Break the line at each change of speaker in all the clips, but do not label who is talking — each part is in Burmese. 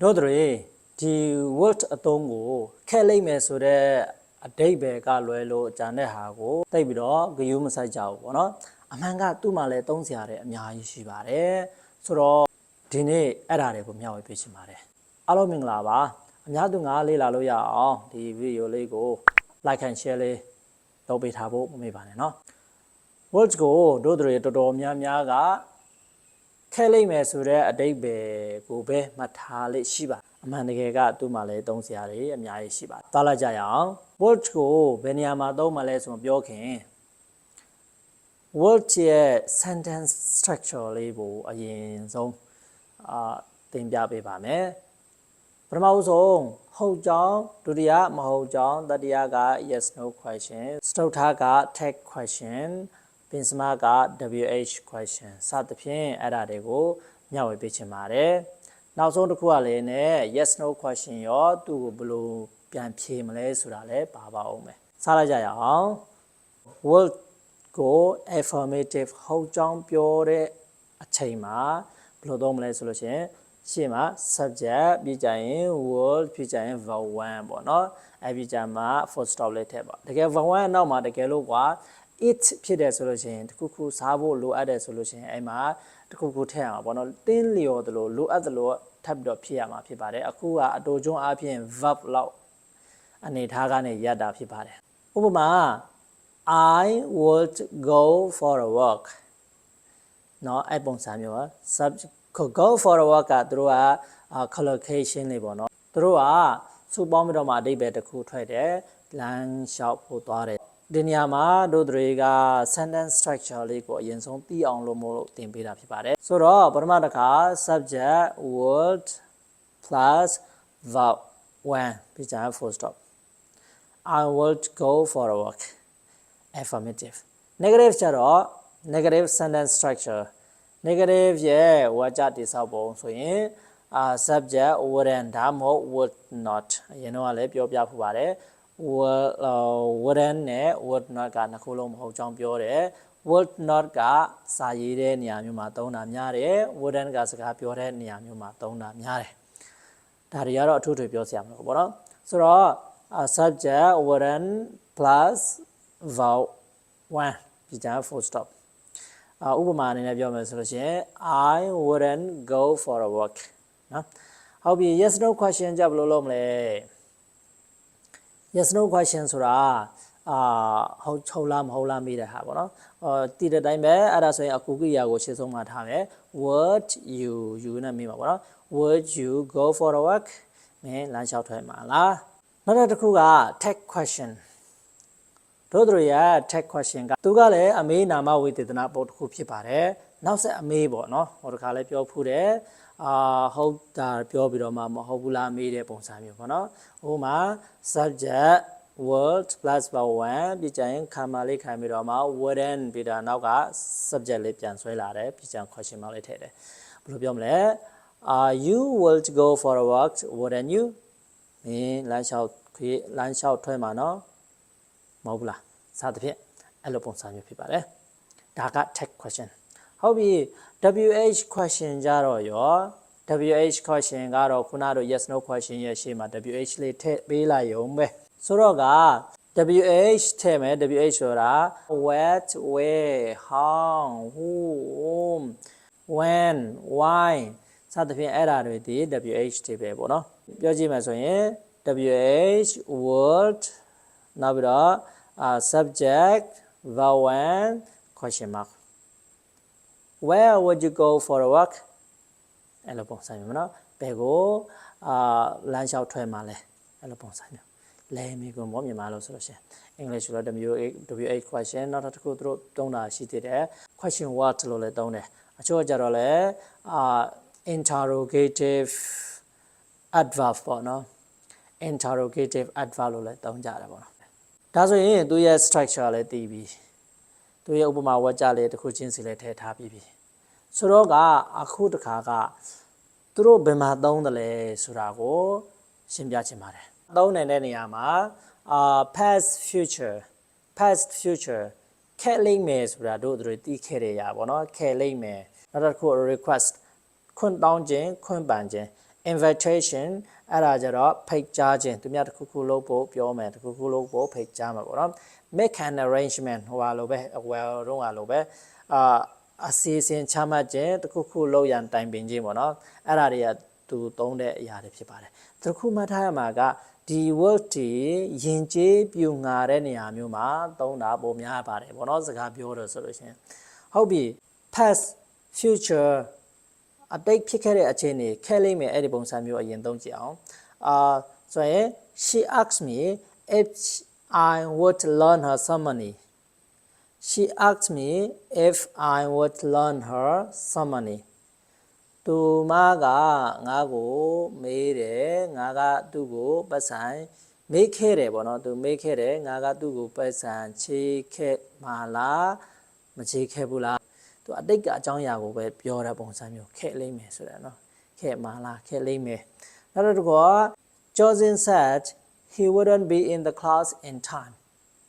တို့တွေဒီ word အသုံးကိုခက်လိုက်မယ်ဆိုတော့အတိတ်ပဲကလွယ်လို့အကြံတဲ့ဟာကိုတိတ်ပြီးတော့ဂယုမဆိုင်ကြဘူးပေါ့နော်အမှန်ကသူ့မှာလည်းသုံးစရာတဲ့အများကြီးရှိပါတယ်ဆိုတော့ဒီနေ့အဲ့ဒါတွေကိုမျှဝေပေးချင်ပါတယ်အားလုံးမင်္ဂလာပါအများသူငါလေးလာလို့ရအောင်ဒီဗီဒီယိုလေးကို like and share လေးလုပ်ပေးထားဖို့မမေ့ပါနဲ့เนาะ words ကိုတို့တွေတော်တော်များများက ခဲလိုက်မယ်ဆိုတော့အတိတ်ပဲကိုပဲမှတ်ထားလိရှိပါအမှန်တကယ်ကသူ့မှာလည်းသုံးစရာတွေအများကြီးရှိပါသွားလိုက်ကြရအောင် word ကိုဘယ်နေရာမှာသုံးမလဲဆိုမပြောခင် word ရဲ့ sentence structure လေးကိုအရင်ဆုံးအာသင်ပြပေးပါမယ်ပထမဆုံးဟုတ်ကြောင်းဒုတိယမဟုတ်ကြောင်းတတိယက yes no question စတုထက tag question ပင်စမက wh question စသဖြင့်အဲ့ဒါတွေကိုမျှဝေပေးချင်ပါတယ်နောက်ဆုံးတစ်ခုကလည်း ਨੇ yes no question ရောသူ့ကိုဘယ်လိုပြန်ဖြေမလဲဆိုတာလည်းပါပါအောင်မယ်စလိုက်ကြရအောင် word ကို affirmative ဟုတ်ကြောင်းပြောတဲ့အချိန်မှာဘယ်လိုသုံးမလဲဆိုလို့ရှိရင်ရှေ့မှာ subject ပြီးကြရင် word ပြီးကြရင် verb 1ပေါ့နော်အဲ့ပြီးကြမှာ full stop လေးထည့်ပါတကယ် verb 1နောက်မှာတကယ်လို့ကွာ it ဖြစ်တယ်ဆိုလို့ရှိရင်တခုခုစားဖို့လိုအပ်တယ်ဆိုလို့ရှိရင်အဲ့မှာတခုခုထည့်ရမှာပေါ့နော်တင်းလျော်သလိုလိုအပ်သလိုထပ်ပြီးတော့ဖြစ်ရမှာဖြစ်ပါတယ်အခုကအတူကျွန်းအပြင် verb လောက်အနေထားကနေရတာဖြစ်ပါတယ်ဥပမာ I would go for a walk เนาะအဲ့ပုံစံမျိုးอ่ะ subject go for a walk ကသူတို့က collocation လေးပေါ့เนาะသူတို့ကစုပေါင်းပြီးတော့မှအဓိပ္ပာယ်တစ်ခုထွက်တယ်လမ်းလျှောက်ဖို့သွားတယ် ဒီနေရာမှာတို့တွေက sentence structure လေးကိုအရင်ဆုံးသိအောင်လို့မို့လို့သင်ပေးတာဖြစ်ပါတယ်ဆိုတော့ပထမတစ်ခါ subject would plus verb when ပြီးကြရင် full stop I would go for a walk affirmative negative ကျတော့ negative sentence structure negative ရဲ့ဝါကျတိဆောက်ပုံဆိုရင်အာ subject wouldn't ဒါမှမဟုတ် would not အရင်တော့လည်းပြောပြဖူးပါတယ် would wouldn't နဲ့ would not ကနှစ်ခုလုံးမဟုတ်ကြောင်းပြောတယ် would not ကစာရေးတဲ့နေရာမျိုးမှာသုံးတာများတယ် wouldn't ကစကားပြောတဲ့နေရာမျိုးမှာသုံးတာများတယ်ဒါတွေကတော့အထူးထွေပြောစရာမလိုဘူးပေါ့နော်ဆိုတော့ subject wouldn't plus verb 1ပြီးကြ full stop အာဥပမာအနေနဲ့ပြောမယ်ဆိုလို့ရှိရင် I wouldn't go for a walk နော်ဟုတ်ပြီ yes no question ကြဘယ်လိုလုပ်မလဲ yes no question ဆိုတာအာဟုတ်ချုပ်လားမဟုတ်လားမေးတဲ့ဟာပေါ့နော်အော်တည်တဲ့အတိုင်းပဲအဲ့ဒါဆိုရင်အကူကိရိယာကိုရှေ့ဆုံးမှာထားမယ် would you you နဲ့မေးမှာပေါ့နော် would you go for a walk မင်းလမ်းလျှောက်ထွက်မှာလားနောက်တစ်ခုက tag question တို့တို့ရဲ့ tag question ကသူကလည်းအမေးနာမဝေဒေသနာပုံတစ်ခုဖြစ်ပါတယ် နောက်ဆက်အမေးပေါ့နော်ဟိုတခါလည်းပြောဖူးတယ်အာဟုတ်တာပြောပြီးတော့မှမဟုတ်ဘူးလားမေးတဲ့ပုံစံမျိုးပေါ့နော်ဟိုမှာ subject word plus verb 1ပြီးကြရင်ခါမလေးခံပြီးတော့မှ wouldn't ပြီးတာနောက်က subject လေးပြန်ဆွဲလာတယ်ပြီးကြရင် question mark လေးထည့်တယ်ဘယ်လိုပြောမလဲ uh you will go for a walk wouldn't you မင်းလမ်းလျှောက်ခွေးလမ်းလျှောက်ထွက်မှာနော်မဟုတ်ဘူးလားစသဖြင့်အဲ့လိုပုံစံမျိုးဖြစ်ပါတယ်ဒါက tag question ဟုတ်ပြီ WH question ကြတော့ရော WH question ကတော့ခုနတို့ yes no question ရဲ့ရှေ့မှာ WH လေးထည့်ပေးလိုက်ရုံပဲဆိုတော့က WH ထည့်မယ် WH ဆိုတာ what where how who whom when why စသဖြင့်အဲ့ဒါတွေဒီ WH တွေပဲပေါ့နော်ပြောကြည့်မယ်ဆိုရင် WH word နောက်ပြီးတော့ uh, subject verb 1 question mark where would you go for a walk အဲ့လိုပုံစံမျိုးမနော်ဘယ်ကိုအာလမ်းလျှောက်ထွက်မှာလဲအဲ့လိုပုံစံမျိုးလဲမိကုန်ပေါ့မြန်မာလို့ဆိုလို့ရှိရင် English လို့ WH WH question နောက်တစ်ခုသူတို့သုံးတာရှိသေးတယ် question what လို့လည်းသုံးတယ်အချို့ကြတော့လဲအာ interrogative adverb ပေါ့နော် interrogative adverb လို့လည်းသုံးကြတယ်ပေါ့နော်ဒါဆိုရင်သူရဲ့ structure လည်းတည်ပြီ သူရဲ့ဥပမာဝါကျလေးတစ်ခုချင်းစီလည်းထည့်ထားပြီးပြီဆိုတော့ကအခုတခါကသူတို့ဘယ်မှာသုံးတယ်လဲဆိုတာကိုရှင်းပြချင်ပါတယ်သုံးနိုင်တဲ့နေရာမှာအာ past future past future ခဲလိမ့်မယ်ဆိုတာတို့တို့တီးခဲ့ရရပါတော့ခဲလိမ့်မယ်နောက်တစ်ခု request ခွင့်တောင်းခြင်းခွင့်ပန်ခြင်း invitation အဲ့ဒါကြတော့ဖိတ်ကြားခြင်းသူများတစ်ခုခုလုပ်ဖို့ပြောမယ်တစ်ခုခုလုပ်ဖို့ဖိတ်ကြားမှာပေါ့နော် make an arrangement ဟိုပါလိုပဲ well တော့ကလိုပဲအာအစီအစဉ်ချမှတ်ခြင်းတစ်ခုခုလုပ်ရန်တိုင်ပင်ခြင်းပေါ့နော်အဲ့ဒါတွေကသူသုံးတဲ့အရာတွေဖြစ်ပါတယ်တစ်ခုမှတ်ထားရမှာကဒီ word တွေယဉ်ကျေးပြူငါတဲ့နေရာမျိုးမှာသုံးတာပုံများပါတယ်ပေါ့နော်စကားပြောတော့ဆိုလို့ရှရင်ဟုတ်ပြီ past future အတိတ်ဖြစ်ခဲ့တဲ့အခြေအနေခဲလိမ့်မယ်အဲ့ဒီပုံစံမျိုးအရင်သုံးကြည့်အောင်အာဆိုရင် she asked me if I would learn her some money she asked me if I would learn her some money သူမကငါ့ကိုမေးတယ်ငါကသူ့ကိုပတ်ဆိုင်မေးခဲ့တယ်ပေါ့နော်သူမေးခဲ့တယ်ငါကသူ့ကိုပတ်ဆိုင်ချေးခဲ့မှာလားမချေးခဲ့ဘူးလား သူအတိတ်ကအကြောင်းအရာကိုပဲပြောတဲ့ပုံစံမျိုးခဲ့လိမ့်မယ်ဆိုတဲ့နော်ခဲ့မှာလားခဲ့လိမ့်မယ်နောက်တစ်ခုက Josin said he wouldn't be in the class in time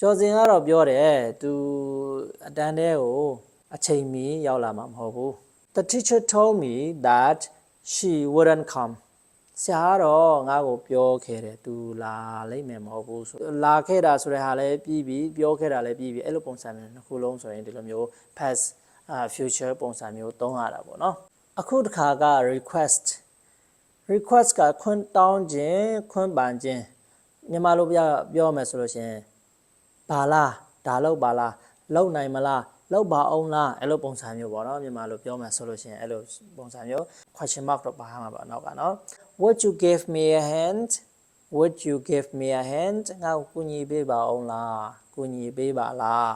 ကျော်စင်ကတော့ပြောတယ်သူအတန်းတဲကိုအချိန်မီရောက်လာမှာမဟုတ်ဘူး The teacher told me that she wouldn't come ဆရာကတော့ငါ့ကိုပြောခဲ့တယ်သူလာလိမ့်မယ်မဟုတ်ဘူးဆိုလာခဲ့တာဆိုတဲ့ဟာလည်းပြီးပြီပြောခဲ့တာလည်းပြီးပြီအဲ့လိုပုံစံမျိုးတစ်ခုလုံးဆိုရင်ဒီလိုမျိုး past uh, future ပုံစံမျိုးသုံးရတာပေါ့နော်အခုတစ်ခါက request request ကခွန်းတောင်းခြင်းခွန်းပန်ခြင်းမြန်မာလိုပြောပြောမယ်ဆိုလို့ရှိရင်ဘာလားဒါလောက်ပါလားလောက်နိုင်မလားလောက်ပါအောင်လားအဲ့လိုပုံစံမျိုးပေါ့နော်မြန်မာလိုပြောမှဆိုလို့ရှိရင်အဲ့လိုပုံစံမျိုး question mark တော့ပါမှာပါနောက်ကနော် would you give me a hand would you give me a hand ငါ့ကိုကူညီပေးပါအောင်လားကူညီပေးပါလား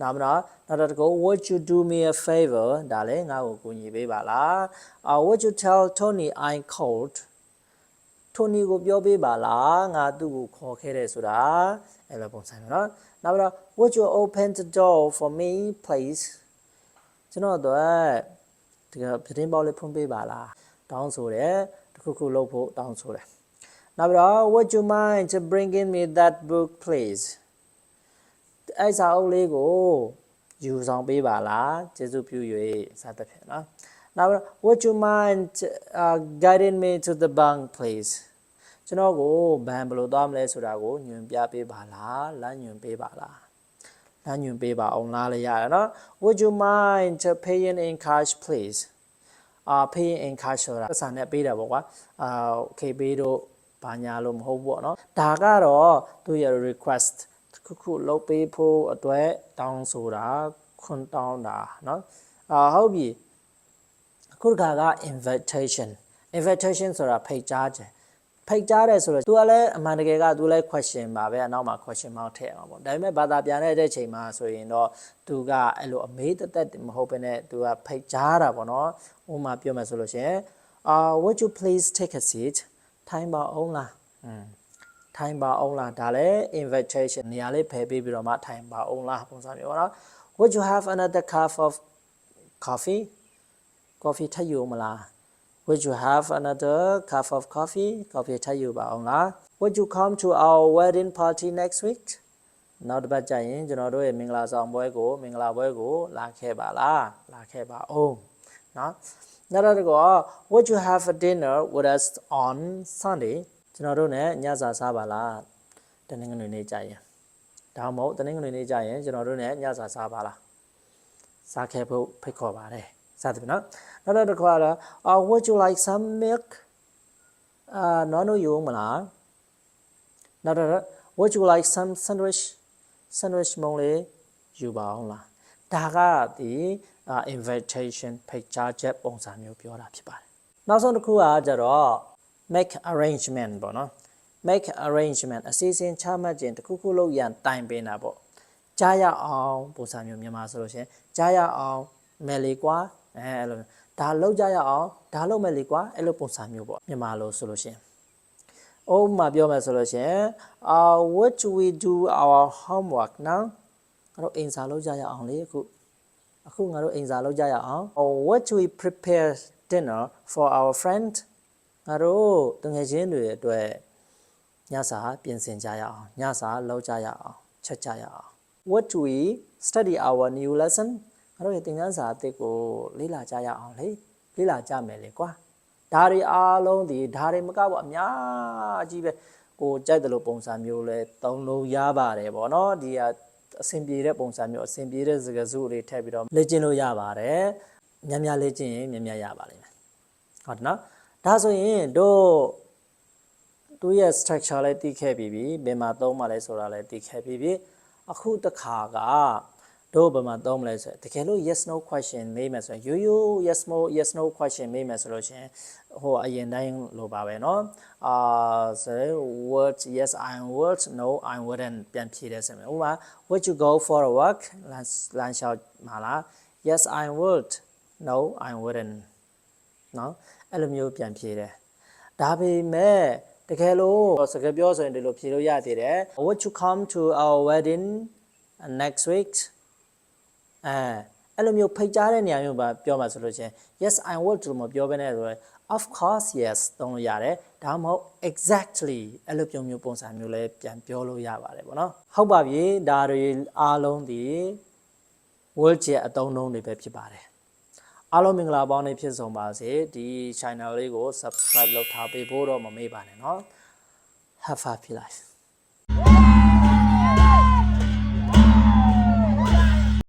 နောက်မလားနောက်တစ်ခု would you do me a favor ဒါလည်းငါ့ကိုကူညီပေးပါလား uh, would you tell Tony I called ထိုနီကိုပြောပေးပါလားငါသူ့ကိုခေါ်ခဲ့တယ်ဆိုတာအဲ့လိုပုံစံမျိုးနော်နောက်ပြီးတော့ would you open the door for me please ကျွန်တော်တို့ဒီကပြင်းပေါက်လေးဖွင့်ပေးပါလားတောင်းဆိုတယ်တခုခုလုပ်ဖို့တောင်းဆိုတယ်နောက်ပြီးတော့ would you mind to bring in me that book please အဲ့စာအုပ်လေးကိုယူဆောင်ပေးပါလားကျေးဇူးပြု၍စသဖြင့်နော်နောက် would you mind uh, guiding me to the bank please ကျွန်တော်ကိုဘဏ်ဘယ်လိုသွားမလဲဆိုတာကိုညွှန်ပြပေးပါလားလမ်းညွှန်ပေးပါလားလမ်းညွှန်ပေးပါအောင်လားလေရတယ်နော် would you mind paying in cash please အာ paying in cash ဆိုတာစာနဲ့ပေးတာပေါ့ကွာအာ okay ပေးတော့ဘာညာလို့မဟုတ်ဘူးပေါ့နော်ဒါကတော့သူရဲ့ request ခုခုလုပ်ပေးဖို့အတွက်တောင်းဆိုတာခွန်းတောင်းတာเนาะအာဟုတ်ပြီအခုတခါက invitation invitation ဆိုတာဖိတ်ကြားခြင်းဖိတ်ကြားတယ်ဆိုတော့ तू ကလည်းအမှန်တကယ်က तू လည်း question ပါပဲအနောက်မှာ question mark ထည့်အောင်ပေါ့ဒါပေမဲ့ဘာသာပြန်တဲ့အချိန်မှာဆိုရင်တော့ तू ကအဲ့လိုအမေးတသက်မဟုတ်ဘဲနဲ့ तू ကဖိတ်ကြားတာပေါ့နော်ဥပမာပြောမယ်ဆိုလို့ရှင်အာ would you please take a seat ထိုင်ပါအောင်လားอืม ထိုင်ပါအောင်လားဒါလည်း invitation နေရာလေးဖယ်ပေးပြီးတော့မှထိုင်ပါအောင်လားပုံစံမျိုးပေါ့နော် would you have another cup of coffee coffee ထပ်ယူမလား Would you have another cup of coffee? Coffee ထပ်ယူပါအောင်လား Would you come to our wedding party next week? နောက်တစ်ပတ်ကျရင်ကျွန်တော်တို့ရဲ့မင်္ဂလာဆောင်ပွဲကိုမင်္ဂလာပွဲကိုလာခဲ့ပါလားလာခဲ့ပါအောင်နော်နောက်တစ်ခုက Would you have a dinner with us on Sunday ကျွန်တော်တို့ ਨੇ ညစာစားပါလားတနင်္ဂနွေနေ့ကျရင်ဒါမှမဟုတ်တနင်္ဂနွေနေ့ကျရင်ကျွန်တော်တို့ ਨੇ ညစာစားပါလားစားခဲ့ဖို့ဖိတ်ခေါ်ပါတယ်စသဖြင့်နော်နောက်တစ်ခါတော့ uh, would you like some milk အာနော်နိုယူမလားနောက်တော့ would you like some sandwich sandwich မုံလေးယူပါအောင်လားဒါကဒီ invitation ဖိတ်ကြားချက်ပုံစံမျိုးပြောတာဖြစ်ပါတယ်နောက်ဆုံးတစ်ခုကကြတော့ make arrangement ပေါ့နော် make arrangement အစီအစဉ်ချမှတ်ခြင်းတစ်ခုခုလုပ်ရန်တိုင်ပင်တာပေါ့ကြားရအောင်ပုံစံမျိုးမြန်မာဆိုလို့ရှိရင်ကြားရအောင်မယ်လေကွာအဲအဲ့လိုဒါလောက်ကြရအောင်ဒါလောက်မဲ့လေကွာအဲ့လိုပုံစံမျိုးပေါ့မြန်မာလိုဆိုလို့ရှိရင်အိုးမှာပြောမယ်ဆိုလို့ရှိရင် uh what do we do our homework now ငါတို့အိမ်စာလုပ်ကြရအောင်လေအခုအခုငါတို့အိမ်စာလုပ်ကြရအောင် or what do we prepare dinner for our friend ငါတို့တငယ်ချင်းတွေအတွက်ညစာပြင်ဆင်ကြရအောင်ညစာလုပ်ကြရအောင်ချက်ကြရအောင် what do we study our new lesson ငါတို့ရဲ့သင်ခန်းစာအသစ်ကိုလေ့လာကြရအောင်လေလေ့လာကြမယ်လေကွာဒါတွေအားလုံးဒီဒါတွေမကဘူးအများကြီးပဲကိုကြိုက်တယ်လို့ပုံစံမျိုးလဲသုံးလို့ရပါတယ်ဗောနော်ဒီကအဆင်ပြေတဲ့ပုံစံမျိုးအဆင်ပြေတဲ့စကားစုတွေထည့်ပြီးတော့လေ့ကျင့်လို့ရပါတယ်များများလေ့ကျင့်ရင်များများရပါလိမ့်မယ်ဟုတ်တယ်နော် ဒါဆိုရင်တို့သူ့ရဲ့ structure လေးတည်ခဲ့ပြီးပြီဘယ်မှာသုံးမှလဲဆိုတာလည်းတည်ခဲ့ပြီးပြီအခုတစ်ခါကတို့ဘယ်မှာသုံးမလဲဆိုရင်တကယ်လို့ yes no question မေးမယ်ဆိုရင်ရိုးရိုး yes no yes no question မေးမယ်ဆိုလို့ရှိရင်ဟိုအရင်တိုင်းလိုပါပဲเนาะအာဆိုရင် word yes i would no i wouldn't ပြန်ဖြေတဲ့ဆိုရင်ဥပမာ would you go for a walk လမ်းလမ်းလျှောက်မှာလား yes i would no i wouldn't နော်အဲ့လိုမျိုးပြန်ဖြေတယ်ဒါပေမဲ့တကယ်လို့စကားပြောဆိုရင်ဒီလိုဖြေလို့ရသေးတယ် would you come to our wedding next week အဲအဲ့လိုမျိုးဖိတ်ကြားတဲ့နေရာမျိုးပါပြောမှာဆိုလို့ချင်း yes i would လို့မပြောဘဲနဲ့ဆိုရယ် of course yes တုံးလို့ရတယ်ဒါမှမဟုတ် exactly အဲ့လိုပြောမျိုးပုံစံမျိုးလဲပြန်ပြောလို့ရပါတယ်ဗောနော်ဟုတ်ပါပြီဒါတွေအားလုံးဒီ will ရဲ့အတုံးလုံးတွေပဲဖြစ်ပါတယ် အားလုံးမင်္ဂလာပေါင်းနေဖြစ်ဆုံးပါစေဒီ channel လေးကို subscribe လုပ်ထားပေးဖို့တော့မမေ့ပါနဲ့เนาะ have a happy life